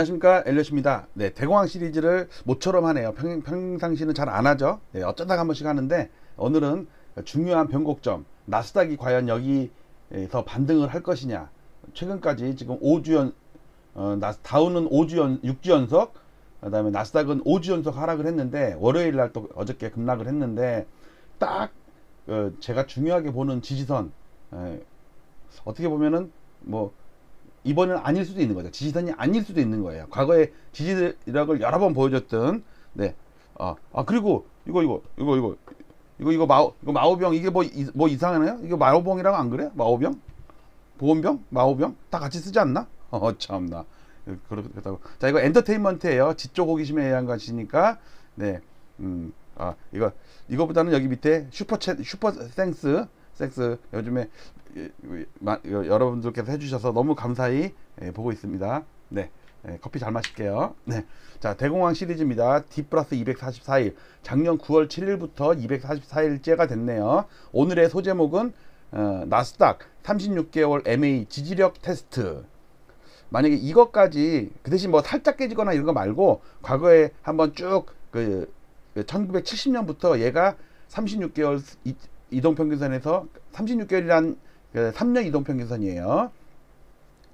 안녕하십니까 엘리엇입니다. 네, 대공황 시리즈를 모처럼 하네요. 평, 평상시는 잘 안 하죠. 네, 어쩌다가 한 번씩 하는데 오늘은 중요한 변곡점 나스닥이 과연 여기에서 반등을 할 것이냐. 최근까지 지금 5주 연 어, 나스, 다우는 5주 연 6주 연속 그 다음에 나스닥은 5주 연속 하락을 했는데 월요일 날 또 어저께 급락을 했는데 딱 어, 제가 중요하게 보는 지지선 에, 어떻게 보면은 뭐 이번은 아닐 수도 있는 거죠. 지지선이 아닐 수도 있는 거예요. 과거에 지지력을 여러 번 보여줬던 네. 아, 아 그리고 이거 이거 이거 이거 이거 이거 마오 이거 마오병 이게 뭐뭐 이상하나요? 이거 마오병이라고 안 그래? 마오병? 보온병? 마오병? 다 같이 쓰지 않나? 어 참나. 그렇다고. 자 이거 엔터테인먼트예요. 지쪽 호기심에 의한 것이니까 네. 음. 아 이거 이거보다는 여기 밑에 슈퍼챗 슈퍼 땡스 섹스 요즘에 여러분들께서 해주셔서 너무 감사히 예, 보고 있습니다. 네. 예, 커피 잘 마실게요. 네. 자, 대공황 시리즈입니다. D 플러스 244일. 작년 9월 7일부터 244일째가 됐네요. 오늘의 소제목은 어, 나스닥 36개월 MA 지지력 테스트. 만약에 이것까지 그 대신 뭐 살짝 깨지거나 이런 거 말고 과거에 한번 쭉그 1970년부터 얘가 36개월 이동평균선에서 36개월이란 3년 이동평균선이에요.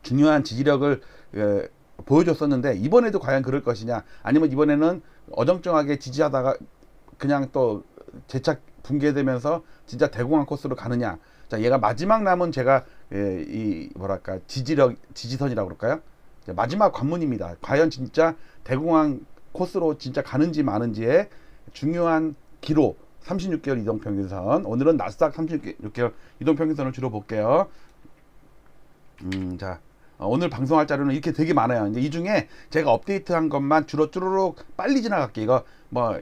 중요한 지지력을 그, 보여줬었는데 이번에도 과연 그럴 것이냐? 아니면 이번에는 어정쩡하게 지지하다가 그냥 또 재착 붕괴되면서 진짜 대공황 코스로 가느냐? 자 얘가 마지막 남은 제가 예, 이 뭐랄까 지지력 지지선이라고 그럴까요? 마지막 관문입니다. 과연 진짜 대공황 코스로 진짜 가는지 마는지의 중요한 기록 36개월 이동평균선. 오늘은 나스닥 36개월 이동평균선을 주로 볼게요. 음, 자. 어, 오늘 방송할 자료는 이렇게 되게 많아요. 이제 이 중에 제가 업데이트한 것만 주로 쭈루룩 빨리 지나갈게. 이거 뭐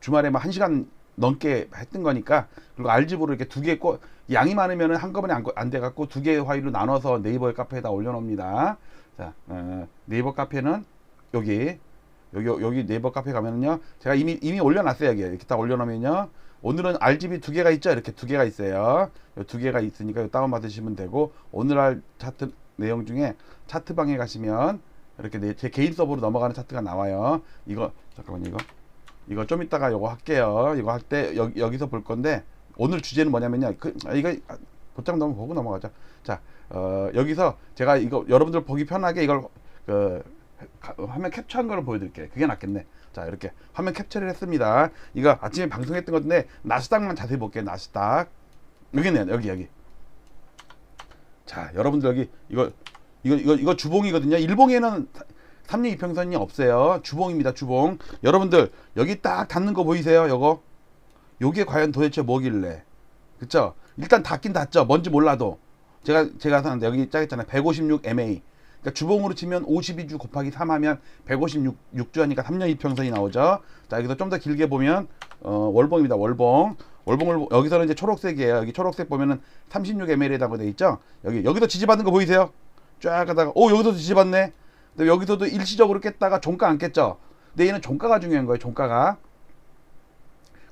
주말에 뭐한 시간 넘게 했던 거니까 그리고 알집으로 이렇게 두 개 꼭 양이 많으면 한꺼번에 안, 안 돼갖고 두 개의 파일로 나눠서 네이버 카페에다 올려놓습니다. 자 어, 네이버 카페는 여기 여기 여기 네이버 카페 가면은요 제가 이미 이미 올려놨어요 여기. 이렇게 딱 올려놓으면요. 오늘은 RGB 두 개가 있죠? 이렇게 두 개가 있어요. 두 개가 있으니까 다운 받으시면 되고 오늘 할 차트 내용 중에 차트 방에 가시면 이렇게 내, 제 개인 서버로 넘어가는 차트가 나와요. 이거 잠깐만요 이거. 이거 좀 이따가 이거 할게요. 이거 할 때 여기 여기서 볼 건데 오늘 주제는 뭐냐면요. 그 아, 이거 곧장 넘어 보고 넘어가죠. 자 어, 여기서 제가 이거 여러분들 보기 편하게 이걸 그 화면 캡처한 거를 보여드릴게요. 그게 낫겠네. 자, 이렇게 화면 캡처를 했습니다. 이거 아침에 방송했던 건데, 나스닥만 자세히 볼게요. 나스닥. 여기 있네요. 여기, 여기. 자, 여러분들 여기, 이거, 이거, 이거, 이거 주봉이거든요. 일봉에는 3년 이평선이 없어요. 주봉입니다. 주봉. 여러분들, 여기 딱 닿는 거 보이세요? 요거? 요게 과연 도대체 뭐길래? 그쵸? 일단 닿긴 닿죠. 뭔지 몰라도. 제가, 제가 사는데 여기 짜겠잖아요. 156 MA. 그러니까 주봉으로 치면 52주 곱하기 3 하면 156주 하니까 3년 이평선이 나오죠. 자, 여기서 좀 더 길게 보면 어, 월봉입니다. 월봉. 월봉을 여기서는 이제 초록색이에요. 여기 초록색 보면은 36ml라고 돼 있죠. 여기 여기도 지지받는 거 보이세요? 쫙 가다가 오 여기서도 지지받네. 근데 여기서도 일시적으로 깼다가 종가 안 깼죠. 근데 얘는 종가가 중요한 거예요. 종가가.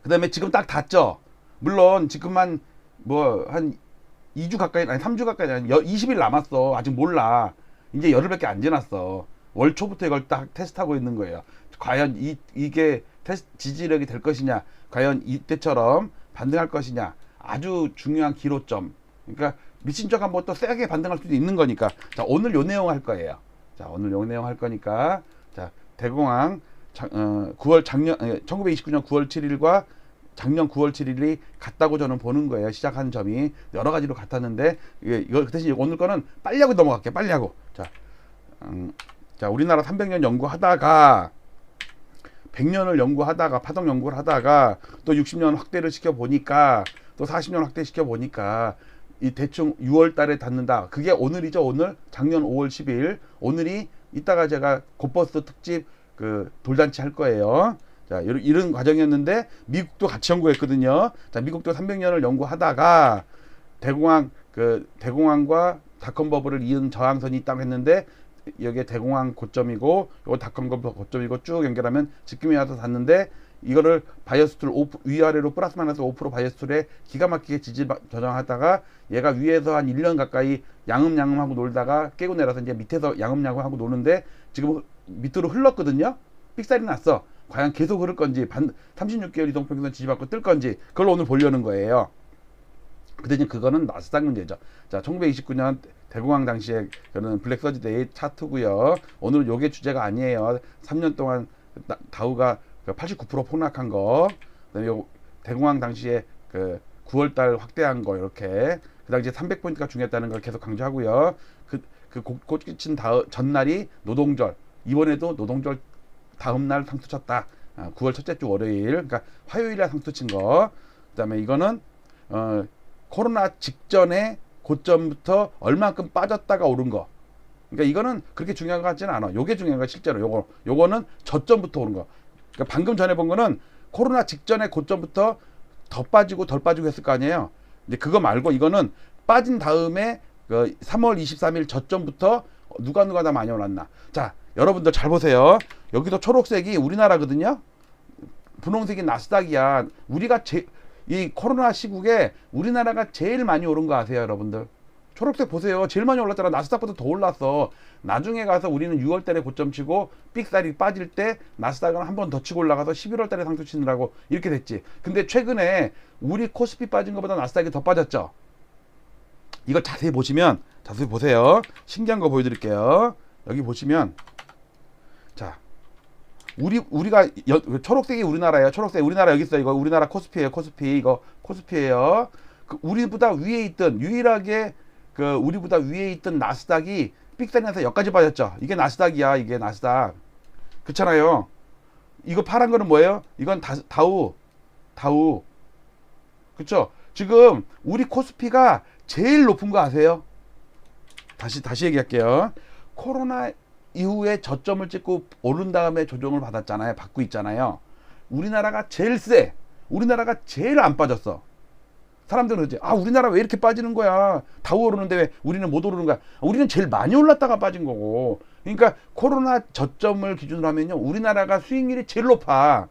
그다음에 지금 딱 닿죠. 물론 지금만 뭐 한 2주 가까이 아니 3주 가까이 아니 20일 남았어. 아직 몰라. 이제 열흘밖에 안 지났어. 월 초부터 이걸 딱 테스트하고 있는 거예요. 과연 이, 이게 테스트 지지력이 될 것이냐, 과연 이때처럼 반등할 것이냐, 아주 중요한 기로점. 그러니까 미친 척 한번 또 세게 반등할 수도 있는 거니까. 자, 오늘 요 내용 할 거예요. 자, 오늘 요 내용 할 거니까. 자, 대공황 자, 어, 9월 작년, 1929년 9월 7일과 작년 9월 7일이 같다고 저는 보는 거예요. 시작한 점이 여러 가지로 같았는데 이거 그 대신 오늘 거는 빨리 하고 넘어갈게요. 빨리 하고. 자, 음, 자 우리나라 300년 연구하다가 100년을 연구하다가 파동 연구를 하다가 또 60년 확대를 시켜 보니까 또 40년 확대 시켜 보니까 이 대충 6월 달에 닿는다. 그게 오늘이죠. 오늘 작년 5월 10일 오늘이 이따가 제가 곧버스 특집 그 돌잔치 할 거예요. 자, 이런, 과정이었는데 미국도 같이 연구했거든요. 자, 미국도 300년을 연구하다가 대공황 그 대공황과 닷컴 버블을 이은 저항선이 있다고 했는데 여기에 대공황 고점이고 요거 닷컴 버블 고점이고 쭉 연결하면 지금이 와서 닿는데 이거를 바이어스툴 5 위아래로 플러스 마이너스 5% 바이어스툴에 기가 막히게 지지 바- 조정하다가 얘가 위에서 한 1년 가까이 양음양음하고 놀다가 깨고 내려서 이제 밑에서 양음양음하고 노는데 지금 밑으로 흘렀거든요. 삑살이 났어. 과연 계속 흐를 건지 반 36개월 이동평균선 지지받고 뜰 건지 그걸 오늘 보려는 거예요. 근데 이제 그거는 나스닥 문제죠. 자, 1929년 대공황 당시에 저는 블랙 서지데이 차트고요. 오늘 요게 주제가 아니에요. 3년 동안 나- 다우가 89% 폭락한 거, 그다음에 요 대공황 당시에 그 9월달 확대한 거 이렇게 그 당시에 300포인트가 중요했다는 걸 계속 강조하고요. 그, 그 곧- 꽃깃인 다음 전날이 노동절. 이번에도 노동절 다음 날 상투 쳤다. 아, 9월 첫째 주 월요일. 그러니까 화요일에 상투 친 거. 그다음에 이거는 어, 코로나 직전에 고점부터 얼만큼 빠졌다가 오른 거. 그러니까 이거는 그렇게 중요한 것 같지는 않아. 요게 중요한 거 실제로 요거. 요거는 저점부터 오른 거. 그러니까 방금 전에 본 거는 코로나 직전에 고점부터 더 빠지고 덜 빠지고 했을 거 아니에요. 근데 그거 말고 이거는 빠진 다음에 그 3월 23일 저점부터 누가 누가 다 많이 올랐나. 자, 여러분들 잘 보세요. 여기도 초록색이 우리나라거든요. 분홍색이 나스닥이야. 우리가 제, 이 코로나 시국에 우리나라가 제일 많이 오른 거 아세요, 여러분들? 초록색 보세요. 제일 많이 올랐잖아. 나스닥보다 더 올랐어. 나중에 가서 우리는 6월 달에 고점 치고 삑살이 빠질 때 나스닥은 한 번 더 치고 올라가서 11월 달에 상투 치느라고 이렇게 됐지. 근데 최근에 우리 코스피 빠진 것보다 나스닥이 더 빠졌죠. 이걸 자세히 보시면 자세히 보세요. 신기한 거 보여드릴게요. 여기 보시면 자 우리 우리가 여, 그 초록색이 우리나라예요. 초록색 우리나라 여기 있어. 이거 우리나라 코스피예요. 코스피 이거 코스피예요. 그 우리보다 위에 있던 유일하게 그 우리보다 위에 있던 나스닥이 삑살나서 여기까지 빠졌죠. 이게 나스닥이야. 이게 나스닥. 그렇잖아요. 이거 파란 거는 뭐예요? 이건 다, 다우 다우. 그렇죠? 지금 우리 코스피가 제일 높은 거 아세요? 다시 다시 얘기할게요. 코로나 이후에 저점을 찍고 오른 다음에 조정을 받았잖아요. 받고 있잖아요. 우리나라가 제일 세. 우리나라가 제일 안 빠졌어. 사람들은 그러지. 아, 우리나라 왜 이렇게 빠지는 거야? 다 오르는데 왜 우리는 못 오르는 거야? 우리는 제일 많이 올랐다가 빠진 거고. 그러니까 코로나 저점을 기준으로 하면요. 우리나라가 수익률이 제일 높아.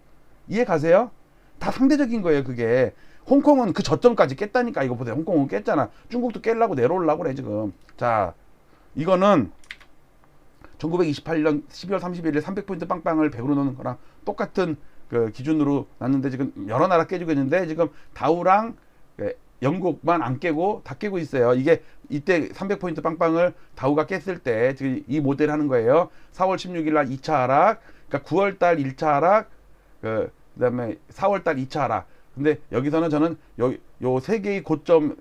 이해 가세요? 다 상대적인 거예요, 그게. 홍콩은 그 저점까지 깼다니까. 이거 보세요. 홍콩은 깼잖아. 중국도 깰라고 내려오려고 그래, 지금. 자, 이거는 1928년 12월 31일 300포인트 빵빵을 100으로 넣는 거랑 똑같은 그 기준으로 놨는데 지금 여러 나라 깨지고 있는데 지금 다우랑 그 영국만 안 깨고 다 깨고 있어요. 이게 이때 300포인트 빵빵을 다우가 깼을 때 지금 이 모델 하는 거예요. 4월 16일 날 2차 하락, 그러니까 9월 달 1차 하락, 그 그다음에 4월 달 2차 하락. 근데 여기서는 저는 요요세 개의 고점을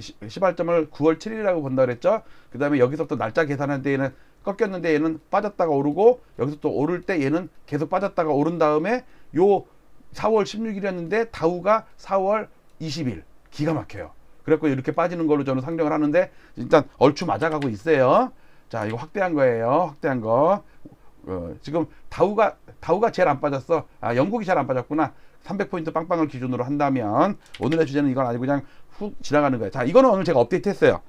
시- 시발점을 9월 7일이라고 본다 그랬죠. 그다음에 여기서부터 날짜 계산할 때 얘는 꺾였는데 얘는 빠졌다가 오르고 여기서 또 오를 때 얘는 계속 빠졌다가 오른 다음에 요 4월 16일이었는데 다우가 4월 20일 기가 막혀요. 그래갖고 이렇게 빠지는 걸로 저는 상정을 하는데 일단 얼추 맞아가고 있어요. 자 이거 확대한 거예요. 확대한 거. 어, 지금 다우가 다우가 제일 안 빠졌어. 아 영국이 잘 안 빠졌구나. 300포인트 빵빵을 기준으로 한다면 오늘의 주제는 이건 아니고 그냥 훅 지나가는 거예요. 자 이거는 오늘 제가 업데이트했어요.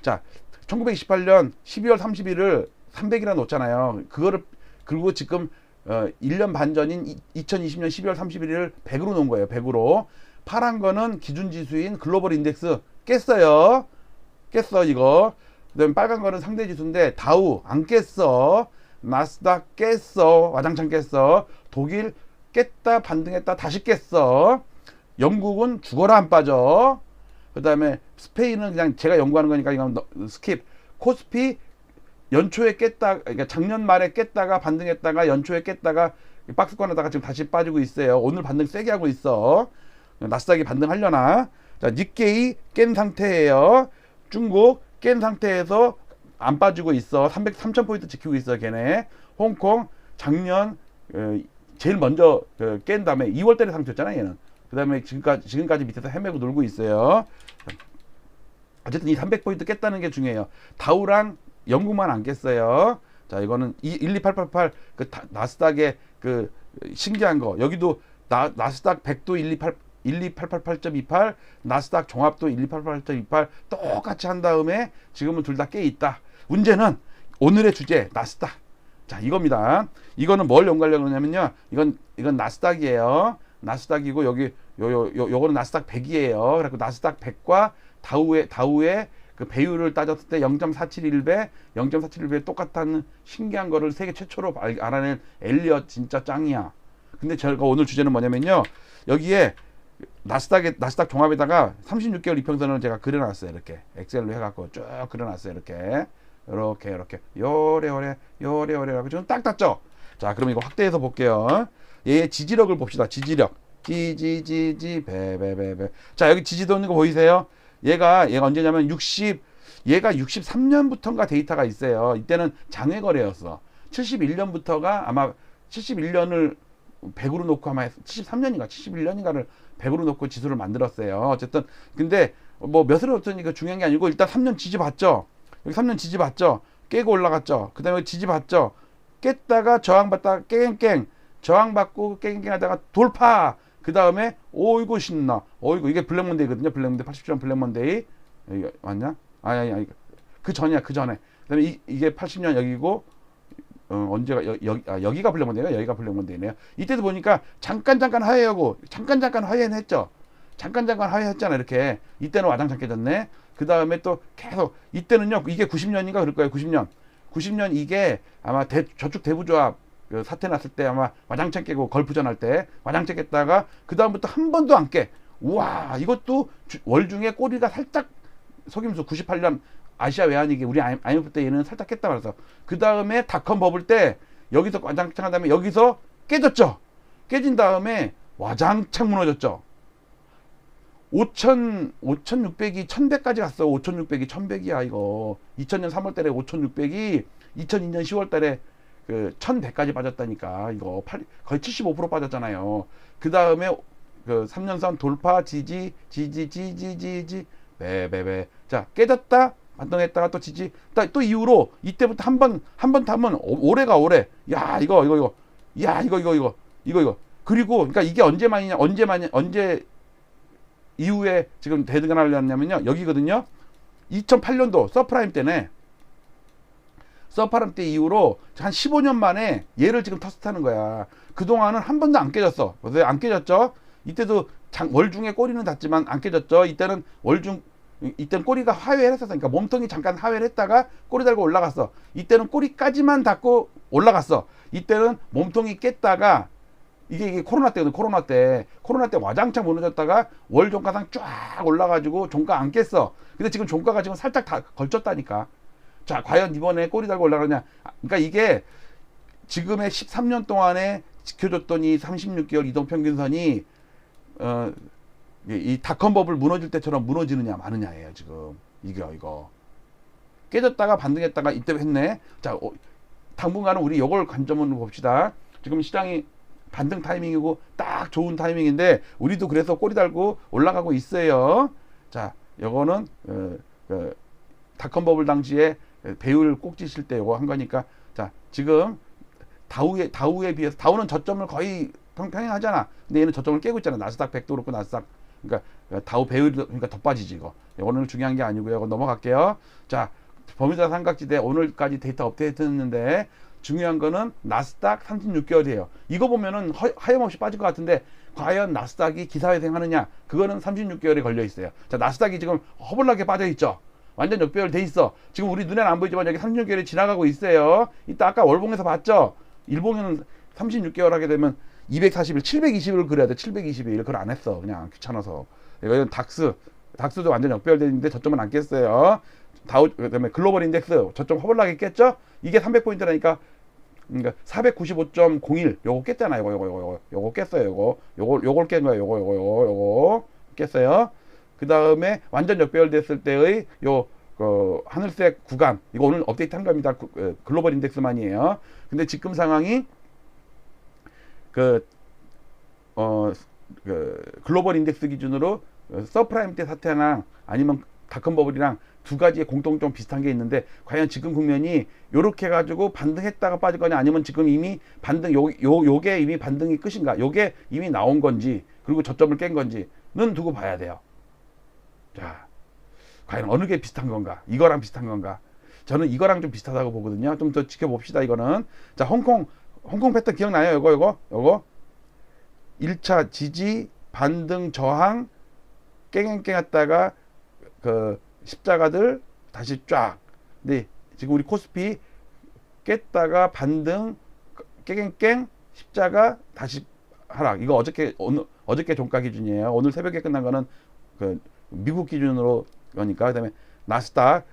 자 1928년 12월 30일을 300이라 놓잖아요. 그거를 그리고 지금 어 1년 반 전인 이- 2020년 12월 31일을 100으로 놓은 거예요. 100으로. 파란 거는 기준 지수인 글로벌 인덱스 깼어요. 깼어 이거. 그다음에 빨간 거는 상대 지수인데 다우 안 깼어. 나스닥 깼어. 와장창 깼어. 독일 깼다 반등했다 다시 깼어. 영국은 죽어라 안 빠져. 그다음에 스페인은 그냥 제가 연구하는 거니까 이건 너- 스킵. 코스피 연초에 깼다 그러니까 작년 말에 깼다가 반등했다가 연초에 깼다가 박스권하다가 지금 다시 빠지고 있어요. 오늘 반등 세게 하고 있어. 나스닥이 반등하려나? 자, 니케이 깬 상태예요. 중국 깬 상태에서 안 빠지고 있어. 300, 3,000포인트 지키고 있어, 걔네. 홍콩 작년 어, 제일 먼저 어, 깬 다음에 2월 달에 상투였잖아, 얘는. 그 다음에 지금까지, 지금까지 밑에서 헤매고 놀고 있어요. 어쨌든 이 300포인트 깼다는 게 중요해요. 다우랑 영국만 안 깼어요. 자, 이거는 12888, 그 다- 나스닥의 그 신기한 거. 여기도 나, 나스닥 100도 128, 12888.28, 나스닥 종합도 12888.28 똑같이 한 다음에 지금은 둘 다 깨 있다. 문제는 오늘의 주제 나스닥. 자, 이겁니다. 이거는 뭘 연관하려고 하냐면요. 이건 이건 나스닥이에요. 나스닥이고 여기 요 요 요 요거는 나스닥 100이에요. 그래고 나스닥 100과 다우의 다우의 그 배율을 따졌을 때 0.471배, 0.471배 똑같다는 신기한 거를 세계 최초로 알- 알아낸 엘리엇 진짜 짱이야. 근데 제가 오늘 주제는 뭐냐면요. 여기에 나스닥에 나스닥 종합에다가 36개월 이평선을 제가 그려놨어요. 이렇게 엑셀로 해갖고 쭉 그려놨어요. 이렇게 이렇게 이렇게 요래요래 요래요래라고 지금 딱 땄죠. 자, 그럼 이거 확대해서 볼게요. 얘의 지지력을 봅시다. 지지력. 지지지지 배배배배. 자, 여기 지지도 있는 거 보이세요? 얘가 얘가 언제냐면 60 얘가 63년부터인가 데이터가 있어요. 이때는 장외 거래였어. 71년부터가 아마 71년을 100으로 놓고 아마 73년인가 71년인가를 100으로 놓고 지수를 만들었어요. 어쨌든 근데 뭐 몇으로 놓더니 중요한 게 아니고 일단 3년 지지 봤죠. 여기 3년 지지 봤죠. 깨고 올라갔죠. 그다음에 지지 봤죠. 깼다가 저항 받다가 깽깽 저항 받고 깽깽 하다가 돌파. 그 다음에 오이고 신나. 어이구 이게 블랙몬데이거든요. 블랙몬데이 80년 블랙몬데이 이게 맞냐? 아니 아니 아니 그 전이야 그 전에. 그다음에 이, 이게 80년 여기고 어, 언제가 여, 여, 아, 여기가 블랙몬데이가 여기가 블랙몬데이네요. 이때도 보니까 잠깐 잠깐 하회하고 잠깐 잠깐 하회는 했죠. 잠깐 잠깐 하회했잖아 이렇게. 이때는 와장창 깨졌네. 그 다음에 또 계속 이때는요 이게 90년인가 그럴 거예요. 90년. 90년 이게 아마 대, 저축 대부조합 그 사태 났을 때 아마 와장창 깨고 걸프전 할 때 와장창 깼다가 그 다음부터 한 번도 안 깨. 우와 이것도 주- 월 중에 꼬리가 살짝 속임수 98년 아시아 외환위기 우리 IMF 때 얘는 살짝 깼다 말해서 그 다음에 닷컴 버블 때 여기서 와장창 한 다음에 여기서 깨졌죠. 깨진 다음에 와장창 무너졌죠. 5천 5,600이 1,100까지 갔어. 5,600이 1,100이야 이거. 2000년 3월 달에 5,600이 2002년 10월 달에 그 1,100까지 빠졌다니까. 이거 팔- 거의 75% 빠졌잖아요. 그 다음에 그 3년선 돌파 지지 지지 지지 지지 배배배. 자 깨졌다. 반등했다가 또 지지. 또- 또 이후로 이때부터 한 번 한 번 타면 오- 올해가 올해. 야 이거 이거 이거. 야 이거 이거 이거 이거 이거. 그리고 그러니까 이게 언제만이냐 언제만이 언제 이후에 지금 대등을 하려냐면요 여기거든요 2008년도 서프라임 때네 서프라임 때 이후로 한 15년 만에 얘를 지금 터스타는 거야. 그동안은 한 번도 안 깨졌어. 그래서 안 깨졌죠? 이때도 장, 월중에 꼬리는 닿지만 안 깨졌죠? 이때는 월중 이- 이때는 꼬리가 하회를 했었어. 그러니까 몸통이 잠깐 하회를 했다가 꼬리 달고 올라갔어. 이때는 꼬리까지만 닿고 올라갔어. 이때는 몸통이 깼다가 이게, 이게 코로나 때거든 코로나 때. 코로나 때 와장창 무너졌다가 월 종가상 쫙 올라가지고 종가 안 깼어. 근데 지금 종가가 지금 살짝 다 걸쳤다니까 자 과연 이번에 꼬리 달고 올라가냐? 아, 그러니까 이게 지금의 13년 동안에 지켜줬던 이 36개월 이동 평균선이 어, 이, 이 닷컴 버블 무너질 때처럼 무너지느냐 마느냐예요 지금. 이거 이거. 깨졌다가 반등했다가 이때 했네. 자 어, 당분간은 우리 이걸 관점으로 봅시다. 지금 시장이 반등 타이밍이고 딱 좋은 타이밍인데 우리도 그래서 꼬리 달고 올라가고 있어요. 자, 요거는 어, 그 닷컴 버블 당시에 배율 꼭지실 때 요거 한 거니까 자, 지금 다우에 다우에 비해서 다우는 저점을 거의 평- 평행하잖아. 근데 얘는 저점을 깨고 있잖아. 나스닥 100도 그렇고 나스닥 그러니까 다우 배율 그러니까 더 빠지지 이거. 오늘 중요한 게 아니고요. 이거 넘어갈게요. 자, 버뮤다 삼각지대 오늘까지 데이터 업데이트했는데 중요한 거는 나스닥 36개월이에요. 이거 보면은 허, 하염없이 빠질 것 같은데 과연 나스닥이 기사회생하느냐? 그거는 36개월에 걸려 있어요. 자, 나스닥이 지금 허벌나게 빠져 있죠. 완전 역배열 돼 있어. 지금 우리 눈에는 안 보이지만 여기 36개월이 지나가고 있어요. 이따 아까 월봉에서 봤죠? 일봉에는 36개월 하게 되면 240일, 720을 그려야 돼. 721. 그걸 안 했어. 그냥 귀찮아서. 이건 닥스. 닥스도 완전 역배열돼 있는데 저점은 안 깼어요. 다우 그다음에 글로벌 인덱스 저점 허벌나게 깼죠? 이게 300포인트라니까 그러니까 495.01 요거 깼잖아요. 요거 요거 요거 요거 깼어요. 요거 요거 요걸 깬 거예요. 요거 요거 요거 요거 깼어요. 그 다음에 완전 역배열됐을 때의 요그 하늘색 구간 이거 오늘 업데이트 한 겁니다. 구- 어, 글로벌 인덱스만이에요. 근데 지금 상황이 그 어, 그 글로벌 인덱스 기준으로 어, 서프라임 때 사태나 아니면 닷컴 버블이랑 두 가지의 공통점 비슷한 게 있는데 과연 지금 국면이 요렇게 가지고 반등했다가 빠질 거냐 아니면 지금 이미 반등 요, 요 요게 이미 반등이 끝인가 요게 이미 나온 건지 그리고 저점을 깬 건지는 두고 봐야 돼요. 자, 과연 어느 게 비슷한 건가? 이거랑 비슷한 건가? 저는 이거랑 좀 비슷하다고 보거든요. 좀 더 지켜봅시다. 이거는 자 홍콩 홍콩 패턴 기억나요? 요거 요거 요거 1차 지지 반등 저항 깽깽깽 했다가 그 십자가들 다시 쫙. 근데 지금 우리 코스피 깼다가 반등 깽깽깽 십자가 다시 하락. 이거 어저께 오늘 어저께 종가 기준이에요. 오늘 새벽에 끝난 거는 그 미국 기준으로 그러니까. 그다음에 나스닥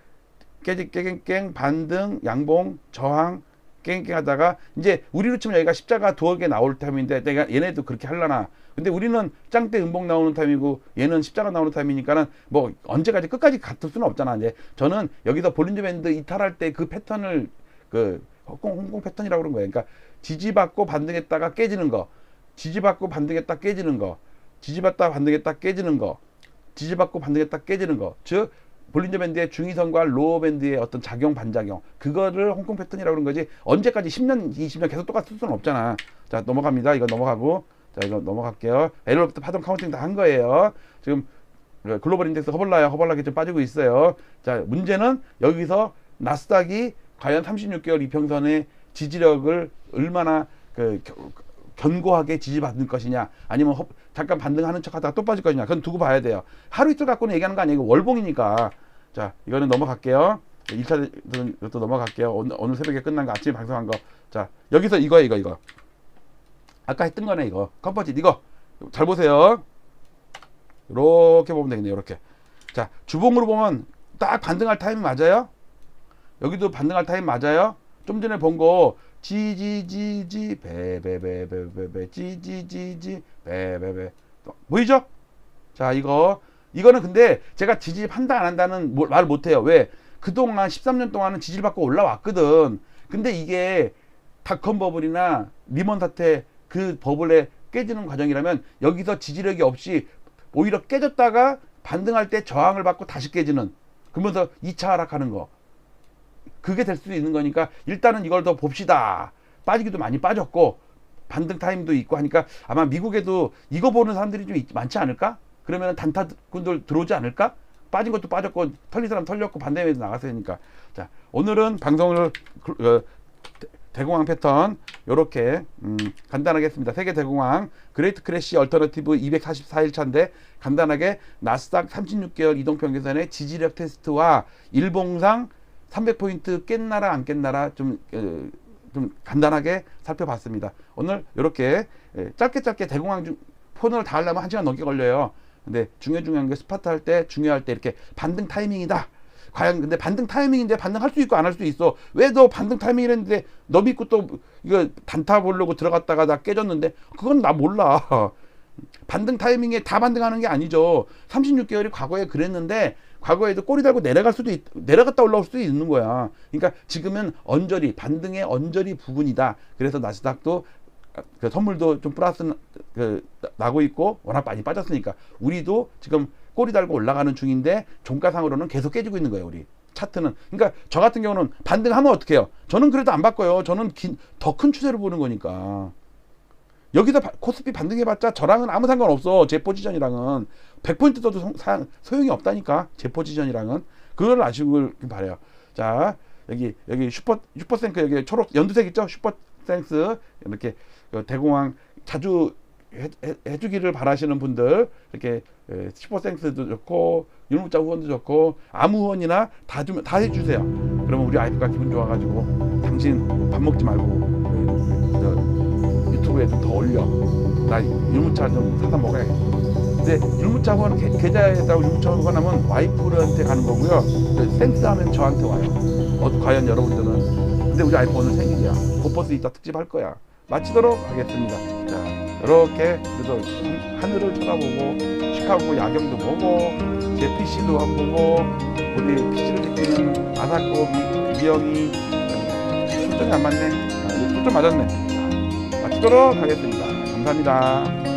깨지 깨갱깽 반등 양봉 저항 깽깽 하다가 이제 우리로 치면 여기가 십자가 두어 개 나올 타임인데 내가 얘네도 그렇게 할라나. 근데 우리는 짱대 음봉 나오는 타임이고 얘는 십자가 나오는 타임이니까는 뭐 언제까지 끝까지 같을 수는 없잖아. 이제 저는 여기서 볼린저 밴드 이탈할 때 그 패턴을 그 홍콩, 홍콩 패턴이라고 그런 거예요. 그러니까 지지받고 반등했다가 깨지는 거 지지받고 반등했다 깨지는 거 지지받다 반등했다 깨지는 거 지지받고 반등했다 깨지는 거. 즉 볼린저 밴드의 중위선과 로어 밴드의 어떤 작용 반작용. 그거를 홍콩 패턴이라고 그런 거지 언제까지 10년 20년 계속 똑같을 수는 없잖아. 자 넘어갑니다. 이거 넘어가고. 자 이거 넘어갈게요. 에러부터 파동 카운팅 다 한 거예요. 지금 글로벌 인덱스 허벌라야 허벌나게 좀 빠지고 있어요. 자 문제는 여기서 나스닥이 과연 36개월 이평선의 지지력을 얼마나 그 겨- 견고하게 지지받을 것이냐. 아니면 허- 잠깐 반등하는 척 하다가 또 빠질 것이냐. 그건 두고 봐야 돼요. 하루 이틀 갖고는 얘기하는 거 아니고 월봉이니까. 자 이거는 넘어갈게요. 1차 또 넘어갈게요. 오늘, 오늘 새벽에 끝난 거 아침에 방송한 거자 여기서 이거 이거 이거. 아까 했던 거네 이거. 컴퍼짓 이거. 잘 보세요. 이렇게 보면 되겠네요 이렇게. 자 주봉으로 보면 딱 반등할 타임 맞아요? 여기도 반등할 타임 맞아요? 좀 전에 본 거 지지지지 베베베베베베 지지지지 베베베. 보이죠? 자 이거. 이거는 근데 제가 지지 판단 안 한다는 뭐- 말 못해요. 왜? 그동안 13년 동안은 지지를 받고 올라왔거든. 근데 이게 닷컴 버블이나 리먼 사태 그 버블에 깨지는 과정이라면 여기서 지지력이 없이 오히려 깨졌다가 반등할 때 저항을 받고 다시 깨지는. 그러면서 2차 하락하는 거 그게 될 수도 있는 거니까 일단은 이걸 더 봅시다. 빠지기도 많이 빠졌고 반등 타임도 있고 하니까 아마 미국에도 이거 보는 사람들이 좀 있- 많지 않을까? 그러면 단타군들 들어오지 않을까? 빠진 것도 빠졌고 털린 사람 털렸고 반대에도 나갔으니까 자 오늘은 방송을 그- 어, 대- 대공황 패턴 요렇게 음, 간단하게 했습니다. 세계 대공황 그레이트 크래시 얼터너티브 244일 차인데 간단하게 나스닥 36개월 이동평균선의 지지력 테스트와 일봉상 300포인트 깼나라 안 깼나라 좀, 어, 좀 간단하게 살펴봤습니다. 오늘 이렇게 예, 짧게 짧게 대공황 중 폰을 다 하려면 한 시간 넘게 걸려요. 근데 중요 중요한 게 스파트 할 때 중요할 때 이렇게 반등 타이밍이다. 과연 근데 반등 타이밍인데 반등할 수 있고 안 할 수 있어. 왜 너 반등 타이밍이랬는데 너 믿고 또 이거 단타 보려고 들어갔다가 나 깨졌는데 그건 나 몰라. 반등 타이밍에 다 반등하는 게 아니죠. 36개월이 과거에 그랬는데 과거에도 꼬리 달고 내려갈 수도 있, 내려갔다 올라올 수도 있는 거야. 그러니까 지금은 언저리 반등의 언저리 부분이다. 그래서 나스닥도 그 선물도 좀 플러스 나- 그 나- 나고 있고 워낙 많이 빠졌으니까 우리도 지금 꼬리 달고 올라가는 중인데 종가상으로는 계속 깨지고 있는 거예요 우리. 차트는. 그러니까 저 같은 경우는 반등하면 어떻게 해요? 저는 그래도 안 바꿔요. 저는 더 큰 추세를 보는 거니까 여기서 바- 코스피 반등해봤자 저랑은 아무 상관없어. 제 포지션이랑은. 100포인트 떠도 성- 사- 소용이 없다니까. 제 포지션이랑은. 그걸 아시길 바래요. 자 여기 여기 슈퍼 슈퍼생크 여기 초록 연두색 있죠? 슈퍼생스. 이렇게 그 대공황 자주 해, 해, 해주기를 바라시는 분들 이렇게 에, 슈퍼생스도 좋고 유물자 후원도 좋고 아무 후원이나 다 주면 다 해주세요. 그러면 우리 아이프가 기분 좋아가지고 당신 밥 먹지 말고 좀 더 올려. 나 율무차 좀 사다 먹어야겠다. 근데 후원 계- 계좌에다가 율무차 후원하면 와이프한테 가는 거고요. 그 센스하면 저한테 와요. 어, 과연 여러분들은? 근데 우리 아이프 오늘 생일이야. 고버스 이따 특집 할 거야. 마치도록 하겠습니다. 자, 이렇게 그래서 하늘을 쳐다보고 시카고 야경도 보고 제 PC도 보고 우리 PC를 지키는 아사코 미- 미영이 어, 초점이 안 맞네. 아, 초점 맞았네. 마치도록 하겠습니다. 감사합니다.